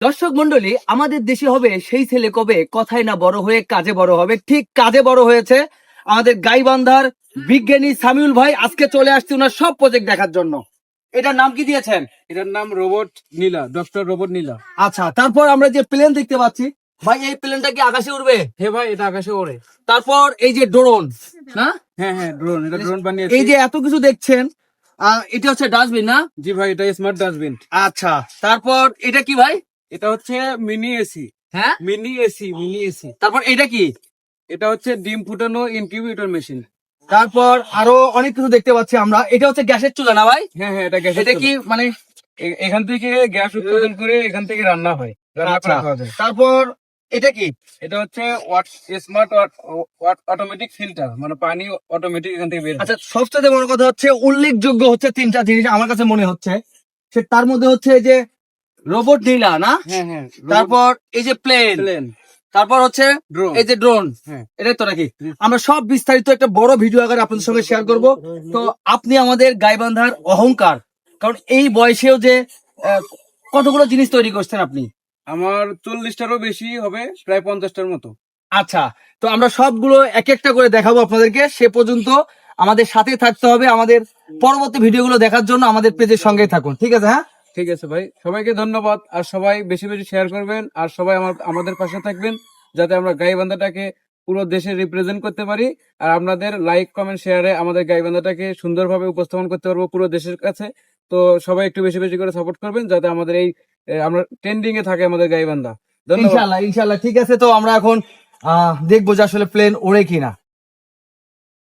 দর্শক মন্ডলী আমাদের দেশে হবে সেই ছেলে কবে? কথায় না বড় হয়ে কাজে বড় হবে। ঠিক কাজে বড় হয়েছে আমাদের গাইবান্ধার বিজ্ঞানী সামিউল ভাই। আজকে চলে আসছে ওনার সব প্রজেক্ট দেখার জন্য। এটার নাম কি দিয়েছেন? এটার নাম robot Nila doctor robot Nila. আচ্ছা তারপর আমরা যে প্লেন দেখতে পাচ্ছি ভাই এই প্লেনটা কি আকাশে উড়বে? হে ভাই এটা আকাশে ওড়ে। তারপর এই যে ড্রোন না? হ্যাঁ হ্যাঁ ড্রোন এটা ড্রোন বানিয়েছি। এই যে এত কিছু দেখছেন এটা হচ্ছে ডাস্টবিন না? জি ভাই এটা স্মার্ট ডাস্টবিন আচ্ছা তারপর এটা কি ভাই? এটা হচ্ছে মিনি এসি হ্যাঁ? মিনি এসি মিনি এসি তারপর এটা কি? এটা হচ্ছে ডিম ফুটানো ইনকিউবেটর মেশিন তারপর আরও অনেক কিছু দেখতে পাচ্ছি আমরা। এটা হচ্ছে গ্যাসের চুলা না ভাই? হ্যাঁ হ্যাঁ এটা গ্যাস এটা কি মানে এখান থেকে গ্যাস উৎপাদন করে এখান থেকে রান্না হয়। আচ্ছা। তারপর এটা কি? এটা হচ্ছে স্মার্ট অটোমেটিক ফিল্টার মানে পানি অটোমেটিক এখান থেকে বের। আচ্ছা সবচেয়ে বড় কথা হচ্ছে উল্লেখযোগ্য হচ্ছে তিনটা জিনিস আমার কাছে মনে হচ্ছে। সে তার মধ্যে হচ্ছে এই যে রোবট নীলা না? হ্যাঁ হ্যাঁ তারপর এই যে প্লেন তারপর হচ্ছে এই যে ড্রোন হ্যাঁ। এটাই তো নাকি? আমরা সব বিস্তারিত একটা বড় ভিডিও আকারে আপনাদের সঙ্গে শেয়ার করব। তো আপনি আমাদের গাইবান্ধার অহংকার কারণ এই বয়সেও যে কতগুলো জিনিস তৈরি করছেন আপনি? আমার চল্লিশটারও বেশি হবে প্রায় পঞ্চাশটার মতো। আচ্ছা তো আমরা সবগুলো এক একটা করে দেখাবো আপনাদেরকে। সে পর্যন্ত আমাদের সাথে থাকতে হবে। আমাদের পরবর্তী ভিডিওগুলো দেখার জন্য আমাদের পেজের সঙ্গেই থাকুন। ঠিক আছে হ্যাঁ? ঠিক আছে ভাই। সবাইকে ধন্যবাদ। আর সবাই বেশি বেশি শেয়ার করবেন। আর সবাই আমার আমাদের পাশে থাকবেন। যাতে আমরা গাইবান্ধাটাকে পুরো দেশে রিপ্রেজেন্ট করতে পারি। আর আপনাদের লাইক কমেন্ট শেয়ারে আমাদের গাইবান্ধাটাকে সুন্দরভাবে উপস্থাপন করতে পারব পুরো দেশের কাছে। তো সবাই একটু বেশি বেশি করে সাপোর্ট করবেন। যাতে আমাদের এই আমরা ট্রেন্ডিং এ থাকে আমাদের গাইবান্ধা। ইনশাল্লাহ ইনশাল্লাহ ঠিক আছে তো আমরা এখন আহ, দেখব যে আসলে প্লেন ওড়ে কিনা।